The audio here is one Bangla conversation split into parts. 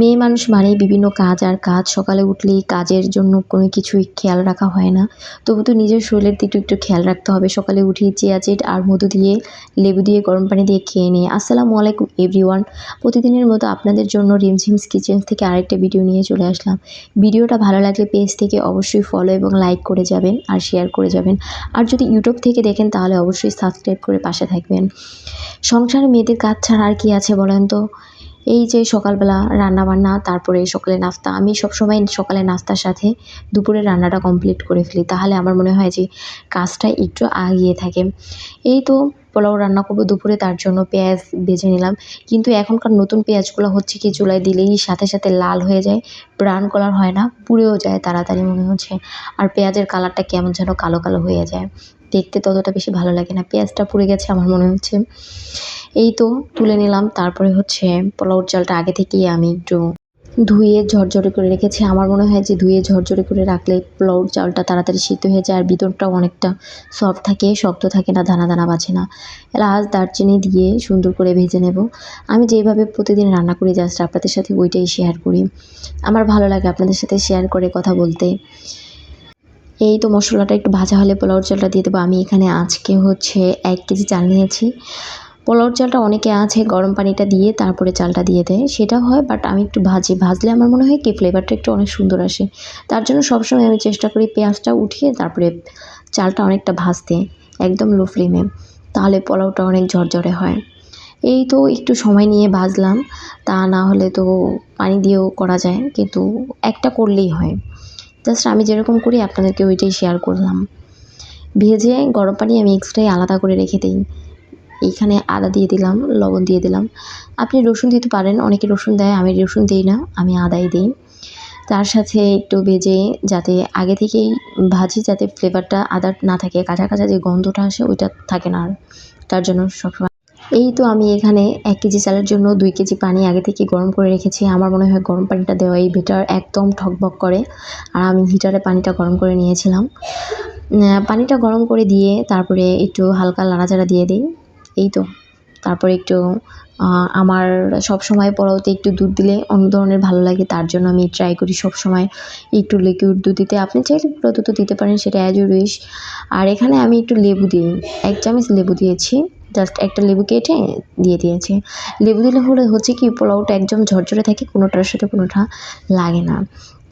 মেয়ে মানুষ মানেই বিভিন্ন কাজ, আর কাজ সকালে উঠলেই কাজের জন্য কোনো কিছুই খেয়াল রাখা হয় না। তবু তো নিজের শরীরের দিকটা একটু খেয়াল রাখতে হবে। সকালে উঠে চিয়া চিট আর মধু দিয়ে, লেবু দিয়ে, গরম পানি দিয়ে খেয়ে নিয়ে। আসসালামু আলাইকুম, এভরিওয়ান। প্রতিদিনের মতো আপনাদের জন্য রিমঝিমস কিচেন থেকে আরেকটা ভিডিও নিয়ে চলে আসলাম। ভিডিওটা ভালো লাগলে পেজ থেকে অবশ্যই ফলো এবং লাইক করে যাবেন আর শেয়ার করে যাবেন। আর যদি ইউটিউব থেকে দেখেন, তাহলে অবশ্যই সাবস্ক্রাইব করে পাশে থাকবেন। সংসারে মেয়েদের কাজ ছাড়া আর কি আছে বলেন তো? এই যে সকালবেলা রান্না বান্না তারপরে সকালে নাস্তা, আমি সবসময় সকালে নাস্তার সাথে দুপুরে রান্নাটা কমপ্লিট করে ফেলি। তাহলে আমার মনে হয় যে কাজটা একটু আগিয়ে থাকে। এই তো পোলাও রান্না করব দুপুরে, তার জন্য পেঁয়াজ বেজে নিলাম। কিন্তু এখনকার নতুন পেঁয়াজগুলো হচ্ছে কি, চুলায় দিলেই সাথে সাথে লাল হয়ে যায় ব্রাউন কালার হয় না, পুড়েও যায় তাড়াতাড়ি মনে হচ্ছে। আর পেঁয়াজের কালারটা কেমন যেন কালো কালো হয়ে যায়। দেখতে ততটা বেশি ভালো লাগে না। পেঁয়াজটা পুড়ে গেছে আমার মনে হচ্ছে। এই তো তুলে নিলাম। তারপরে হচ্ছে পোলাওর চালটা আগে থেকেই আমি একটু ধুয়ে ঝরঝরে করে রেখেছি। আমার মনে হয় যে ধুয়ে ঝরঝরে করে রাখলে পোলাওর চালটা তাড়াতাড়ি সিদ্ধ হয়ে যায়। আর ভিতরটাও অনেকটা সফট থাকে, শক্ত থাকে না, দানা দানা বাছে না। এলাচ, দারচিনি দিয়ে সুন্দর করে ভেজে নেব। আমি যেভাবে প্রতিদিন রান্না করি, জাস্ট আপনাদের সাথে ওইটাই শেয়ার করি। আমার ভালো লাগে আপনাদের সাথে শেয়ার করে কথা বলতে। এই তো মশলাটা একটু ভাজা হলে পোলাওর চালটা দিয়ে দেবো। আমি এখানে আজকে হচ্ছে এক কেজি চাল নিয়েছি। পোলাওর চালটা অনেকে আছে গরম পানিটা দিয়ে তারপরে চালটা দিয়ে দেয়। সেটা হয় বাট আমি একটু ভাজি, ভাজলে আমার মনে হয় কি ফ্লেভারটা একটু অনেক সুন্দর আসে। তার জন্য সবসময় আমি চেষ্টা করি পেঁয়াজটা উঠিয়ে তারপরে চালটা অনেকটা ভাজতে একদম লো ফ্লেমে তাহলে পোলাওটা অনেক ঝরঝরে হয়। এই তো একটু সময় নিয়ে ভাজলাম, তা না হলে তো পানি দিয়েও করা যায়, কিন্তু একটা করলেই হয়। জাস্ট আমি যেরকম করি আপনাদেরকে ওইটাই শেয়ার করলাম। ভেজে গরম পানি আমি এক্সট্রাই আলাদা করে রেখে দিই। এইখানে আদা দিয়ে দিলাম, লবণ দিয়ে দিলাম। আপনি রসুন দিতে পারেন, অনেকে রসুন দেয়, আমি রসুন দিই না, আমি আদাই দিই। তার সাথে একটু ভেজে যাতে আগে থেকেই ভাজি যাতে ফ্লেভারটা আদার না থাকে, কাঁচা কাঁচা যে গন্ধটা আসে, ওইটা থাকে না আর। তার জন্য সবসময় এই তো আমি এখানে এক কেজি চালের জন্য দুই কেজি পানি আগে থেকে গরম করে রেখেছি। আমার মনে হয় গরম পানিটা দেওয়াই বেটার একদম ঠকবক করে। আর আমি হিটারে পানিটা গরম করে নিয়েছিলাম। পানিটা গরম করে দিয়ে তারপরে একটু হালকা লাড়াচাড়া দিয়ে দিই। এই তো। তারপরে একটু আমার সব সময় পোলাওতে একটু দুধ দিলে অন্য ধরনের ভালো লাগে, তার জন্য আমি ট্রাই করি সব সময় একটু লিকুইড দুধ দিতে। আপনি চাইলে পুরো দুধও দিতে পারেন, সেটা অ্যাজ ইউ আর এখানে আমি একটু লেবু দিই, এক চামচ লেবু দিয়েছি। জাস্ট একটা লেবু কেটে দিয়ে দিয়েছি। লেবু দিলে হলে হচ্ছে কি, পোলাওটা একদম ঝরঝরে থাকে, কোনোটার সাথে কোনোটা লাগে না।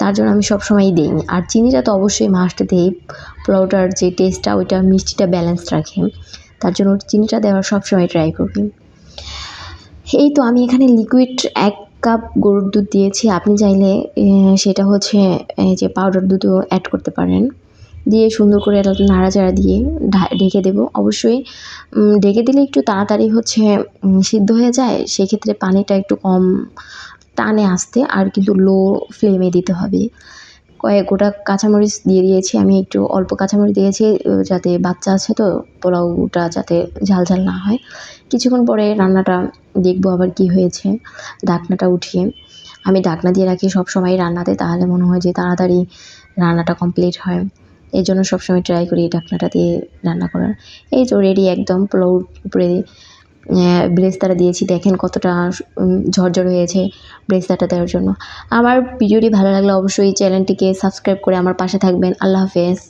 তার জন্য আমি সবসময়ই দিই আর চিনিটা তো অবশ্যই মাস্ট দিই। পোলাওটার যে টেস্টটা ওইটা মিষ্টিটা ব্যালেন্স রাখে। তার জন্য চিনিটা দেওয়ার সবসময় ট্রাই করবি এই তো আমি এখানে লিকুইড এক কাপ গরুর দুধ দিয়েছি। আপনি চাইলে সেটা হচ্ছে, এই যে পাউডার দুধও অ্যাড করতে পারেন। দিয়ে সুন্দর করে নাড়াচাড়া দিয়ে ঢেকে দেবো। অবশ্যই ঢেকে দিলে একটু তাড়াতাড়ি হচ্ছে সিদ্ধ হয়ে যায়, সেক্ষেত্রে পানিটা একটু কম টানে আসতে, আর কিন্তু লো ফ্লেমে দিতে হবে। কয়েক গোটা কাঁচামরিচ দিয়ে দিয়েছি, আমি একটু অল্প কাঁচামরিচ দিয়েছি যাতে বাচ্চা আছে তো, পোলাওটা যাতে ঝাল ঝাল না হয়। কিছুক্ষণ পরে রান্নাটা দেখব আবার কি হয়েছে, ঢাকনাটা উঠিয়ে। আমি ঢাকনা দিয়ে রাখি সব সময় রান্নাতে, তাহলে মনে হয় যে তাড়াতাড়ি রান্নাটা কমপ্লিট হয়। এই জন্য সবসময় ট্রাই করি ঢাকনাটা দিয়ে রান্না করার। এই তো রেডি একদম, পোলাওর উপরে ব্রেস্তাটা দিয়েছি। দেখেন কতটা ঝরঝর হয়েছে ব্রেস্তাটা দেওয়ার জন্য। আমার ভিডিওটি ভালো লাগলে অবশ্যই চ্যানেলটিকে সাবস্ক্রাইব করে আমার পাশে থাকবেন। আল্লাহ হাফেজ।